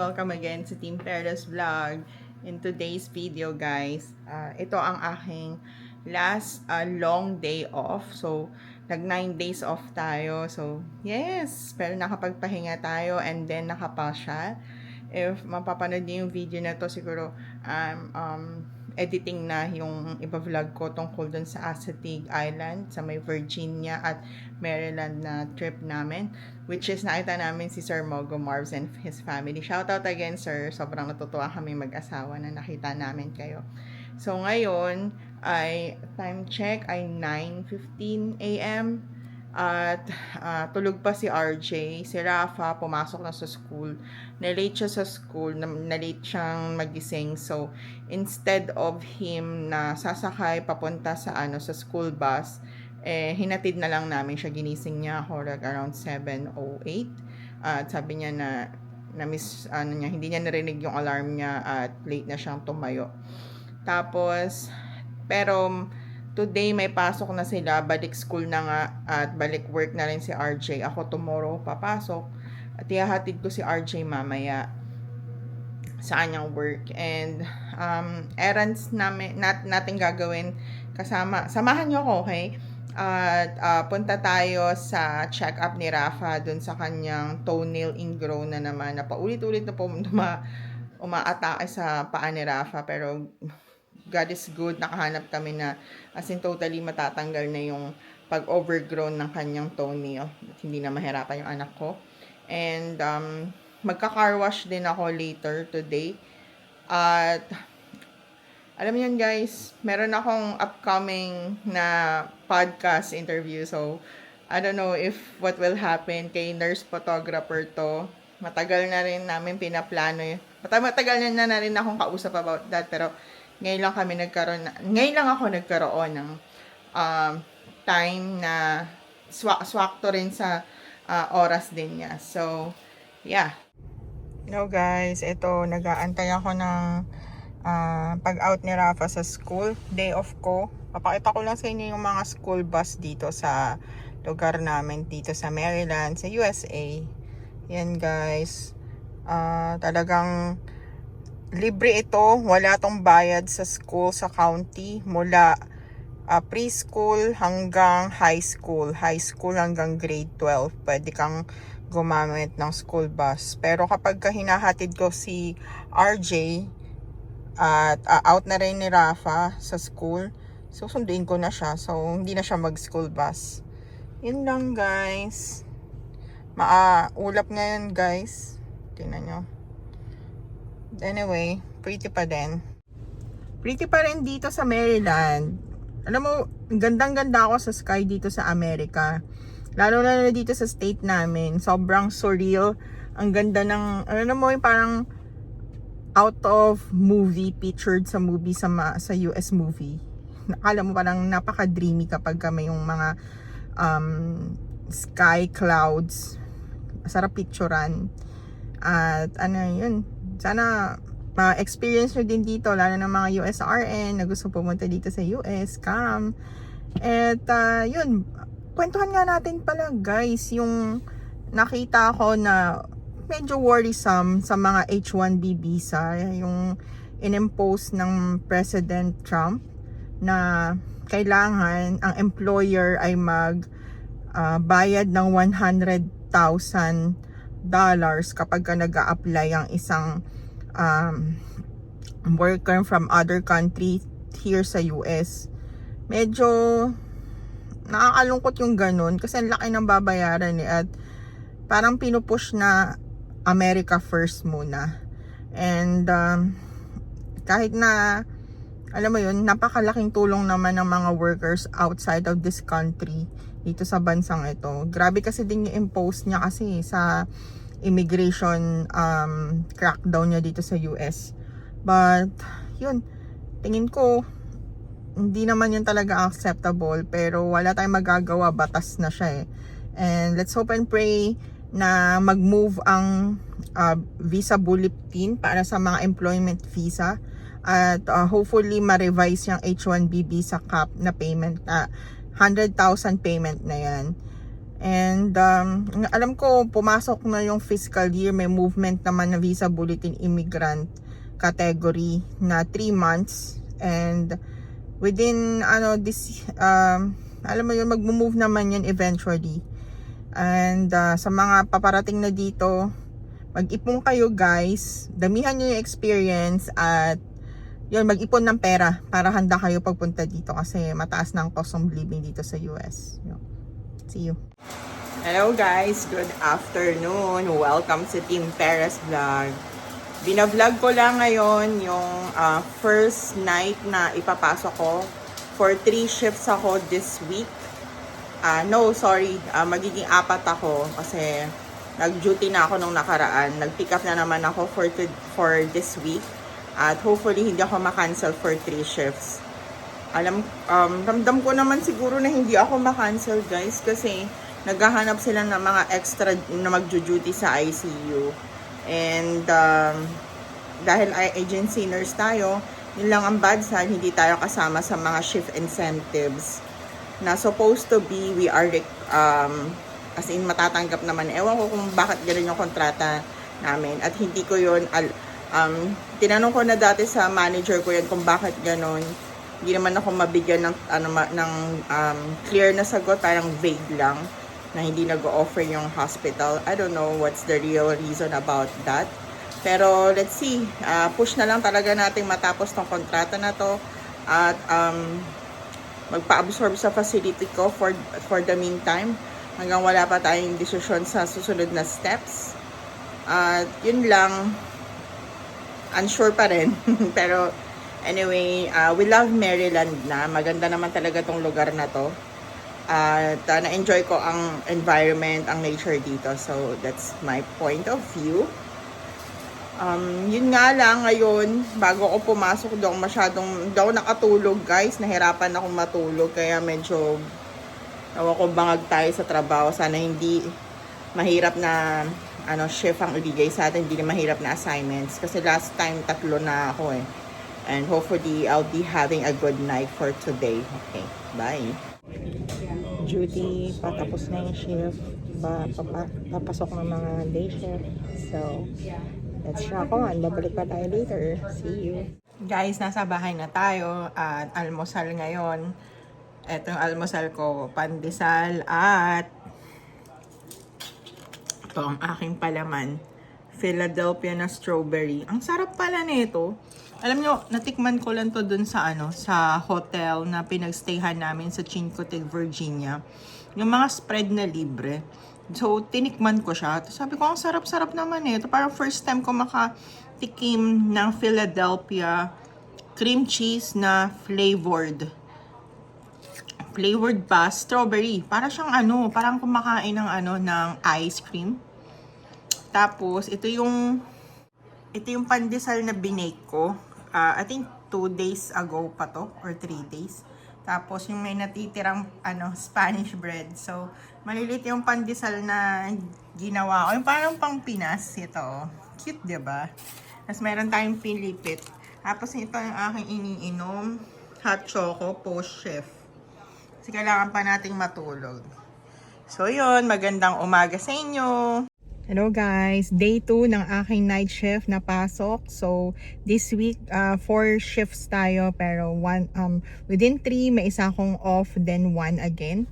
Welcome again sa Team Perez Vlog. In today's video guys, uh, ito ang aking last uh, long day off. So, nag 9 days off tayo. So, yes! Pero nakapagpahinga tayo and then nakapasya. If mapapanood niyo yung video na to, siguro um, um, editing na yung iba-vlog ko tungkol dun sa Assateague Island sa may Virginia at Maryland na trip namin which is nakita namin si Sir Mogo Marvs and his family. Shout out again sir, sobrang natutuwa kami mag-asawa na nakita namin kayo. So ngayon ay time check ay 9:15 AM at uh, tulog pa si RJ, si Rafa pumasok na sa school. Na-late siya sa school, na-late siyang magising. So instead of him na sasakay papunta sa ano sa school bus, eh hinatid na lang namin siya ginising niya ako like around 7:08. At sabi niya na na miss ano niya, hindi niya narinig yung alarm niya at late na siyang tumayo. Tapos pero Today may pasok na sila, balik school na nga at balik work na rin si RJ. Ako tomorrow papasok. At ihahatid ko si RJ mamaya sa kanyang work. And um, errands namin nat, natin gagawin. Kasama samahan niyo ako okay? At uh, punta tayo sa check-up ni Rafa dun sa kanyang toenail ingrown na naman. Na paulit-ulit na po uma, umaatake sa paa ni Rafa pero God is good, nakahanap kami na as in totally matatanggal na yung pag-overgrown ng kanyang toenail. Hindi na mahirapan yung anak ko. And um, magka-car wash din ako later today. At alam niyo guys, meron akong upcoming na podcast interview. So, I don't know if what will happen kay nurse photographer to. Matagal na rin namin pinaplano yun. Matagal na na rin akong kausap about that. Pero, ngayon lang kami nagkaroon, na, ngayon lang ako nagkaroon ng um, time na swak, swakto rin sa uh, oras din niya. So, yeah. Hello guys, ito, nag-aantay ako ng uh, pag-out ni Rafa sa school. Day off ko. Papakita ko lang sa inyo yung mga school bus dito sa lugar namin dito sa Maryland, sa USA. Yan guys. Uh, talagang libre ito, wala tong bayad sa school sa county mula uh, preschool hanggang high school, high school hanggang grade 12. Pwede kang gumamit ng school bus. Pero kapag hinahatid ko si RJ at uh, out na rin ni Rafa sa school, susunduin ko na siya. So, hindi na siya mag-school bus. Yun lang, guys. Maulap ngayon, guys. Tingnan nyo. Anyway, pretty pa din. Pretty pa rin dito sa Maryland. Alam mo, gandang-ganda ako sa sky dito sa Amerika. Lalo na dito sa state namin. Sobrang surreal. Ang ganda ng, ano mo, yung parang out of movie, pictured sa movie, sa, sa US movie. Akala mo parang napaka-dreamy kapag kami yung mga um, sky clouds. Sarap picturean. At ano yun, sana ma-experience nyo din dito, lalo ng mga USRN na gusto pumunta dito sa US, come. At uh, yun, kwentuhan nga natin pala guys, yung nakita ko na medyo worrisome sa mga H1B visa, yung inimpose ng President Trump na kailangan ang employer ay mag uh, bayad ng 100,000 dollars kapag ka nag apply ang isang um, worker from other country here sa US. Medyo nakakalungkot yung ganun kasi ang laki ng babayaran eh at parang pinupush na America first muna. And um, kahit na alam mo yun, napakalaking tulong naman ng mga workers outside of this country dito sa bansang ito. Grabe kasi din yung impose niya kasi sa immigration um, crackdown niya dito sa US. But, yun, tingin ko, hindi naman yun talaga acceptable pero wala tayong magagawa, batas na siya eh. And let's hope and pray na mag-move ang uh, visa bulletin para sa mga employment visa at uh, hopefully ma-revise yung H1B visa cap na payment uh, 100,000 payment na yan. And um, alam ko, pumasok na yung fiscal year. May movement naman na visa bulletin immigrant category na 3 months. And within, ano, this, um, alam mo yun, mag-move naman yun eventually. And uh, sa mga paparating na dito, mag-ipon kayo guys. Damihan nyo yung experience at yun, mag-ipon ng pera para handa kayo pagpunta dito kasi mataas na ang cost of living dito sa US. Yun. See you. Hello guys, good afternoon. Welcome sa Team Perez Vlog. Binablog ko lang ngayon yung uh, first night na ipapasok ko. For three shifts ako this week. Ah, no, sorry. Ah, magiging apat ako kasi nag-duty na ako nung nakaraan. Nag-pick up na naman ako for, to, for this week. At hopefully hindi ako makancel for three shifts. Alam, um, ramdam ko naman siguro na hindi ako makancel guys kasi naghahanap sila ng mga extra na magjo-duty sa ICU. And um, dahil ay agency nurse tayo, yun lang ang bad side, hindi tayo kasama sa mga shift incentives na supposed to be, we are, um, as in matatanggap naman. Ewan ko kung bakit ganun yung kontrata namin. At hindi ko yun, al- um, tinanong ko na dati sa manager ko yan kung bakit ganun. Hindi naman ako mabigyan ng, ano, ma- ng um, clear na sagot, parang vague lang na hindi nag-offer yung hospital. I don't know what's the real reason about that. Pero let's see, Ah, push na lang talaga nating matapos tong kontrata na to at um, magpa-absorb sa facility ko for for the meantime hanggang wala pa tayong desisyon sa susunod na steps. At yun lang, unsure pa rin. Pero anyway, uh, we love Maryland na. Maganda naman talaga tong lugar na to. At uh, na-enjoy ko ang environment, ang nature dito. So that's my point of view. Um, yun nga lang ngayon, bago ako pumasok doon, masyadong, daw nakatulog guys, nahirapan akong matulog, kaya medyo, nawa ko bangag tayo sa trabaho, sana hindi mahirap na, ano, shift ang ibigay sa atin, hindi na mahirap na assignments, kasi last time tatlo na ako eh. And hopefully, I'll be having a good night for today. Okay, bye. Judy, patapos na yung shift. Ba, papa, papasok ng mga day shift. So, let's rock on. Babalik pa tayo later. See you. Guys, nasa bahay na tayo at almusal ngayon. Ito yung almusal ko, pandesal at ito ang aking palaman. Philadelphia na strawberry. Ang sarap pala nito. Alam nyo, natikman ko lang to dun sa ano, sa hotel na pinagstayhan namin sa Chincoteague, Virginia. Yung mga spread na libre. So, tinikman ko siya. Sabi ko, ang sarap-sarap naman eh. Ito parang first time ko makatikim ng Philadelphia cream cheese na flavored. Flavored pa, strawberry. Para siyang ano, parang kumakain ng ano, ng ice cream. Tapos, ito yung ito yung pandesal na binake ko. Ah, I think 2 days ago pa to or 3 days. Tapos yung may natitirang ano Spanish bread. So malilit yung pandesal na ginawa ko. Yung parang pang Pinas ito. Cute, ba? Tapos meron tayong pilipit. Tapos ito yung aking iniinom. Hot choco post chef. Kasi kailangan pa nating matulog. So yun, magandang umaga sa inyo. Hello guys, day 2 ng aking night shift na pasok. So this week, uh, four shifts tayo pero one, um, within 3 may isa akong off then one again.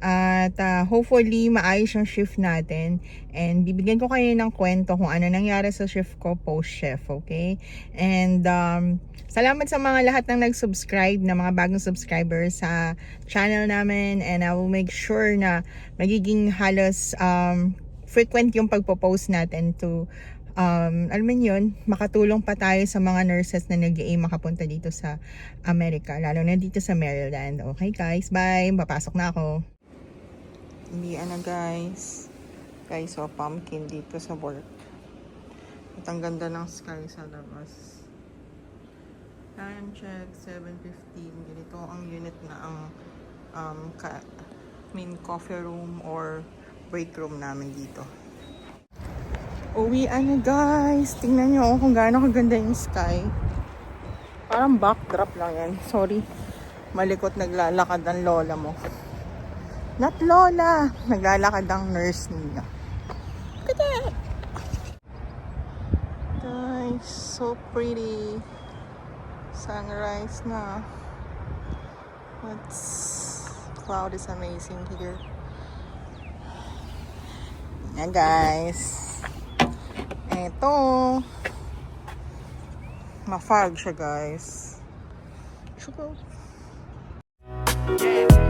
At uh, hopefully maayos yung shift natin and bibigyan ko kayo ng kwento kung ano nangyari sa shift ko post shift, okay? And um, salamat sa mga lahat ng nag-subscribe na mga bagong subscribers sa channel namin and I will make sure na magiging halos um, frequent yung pagpo-post natin to um, alam mo yun, makatulong pa tayo sa mga nurses na nag aim makapunta dito sa Amerika, lalo na dito sa Maryland. Okay guys, bye! Papasok na ako. Hindi na guys. Guys, so pumpkin dito sa work. At ang ganda ng sky sa labas. Time check, 7.15. Ganito ang unit na ang um, ka, mean, coffee room or break room namin dito. Uwi na guys. Tingnan nyo kung gaano kaganda yung sky. Parang backdrop lang yan. Sorry. Malikot naglalakad ang lola mo. Not Lola. Naglalakad ang nurse niya. Look. Guys, so pretty. Sunrise na. What's cloud is amazing here. Yan guys. Eto. Ma-fog siya guys. Sugar. Yeah.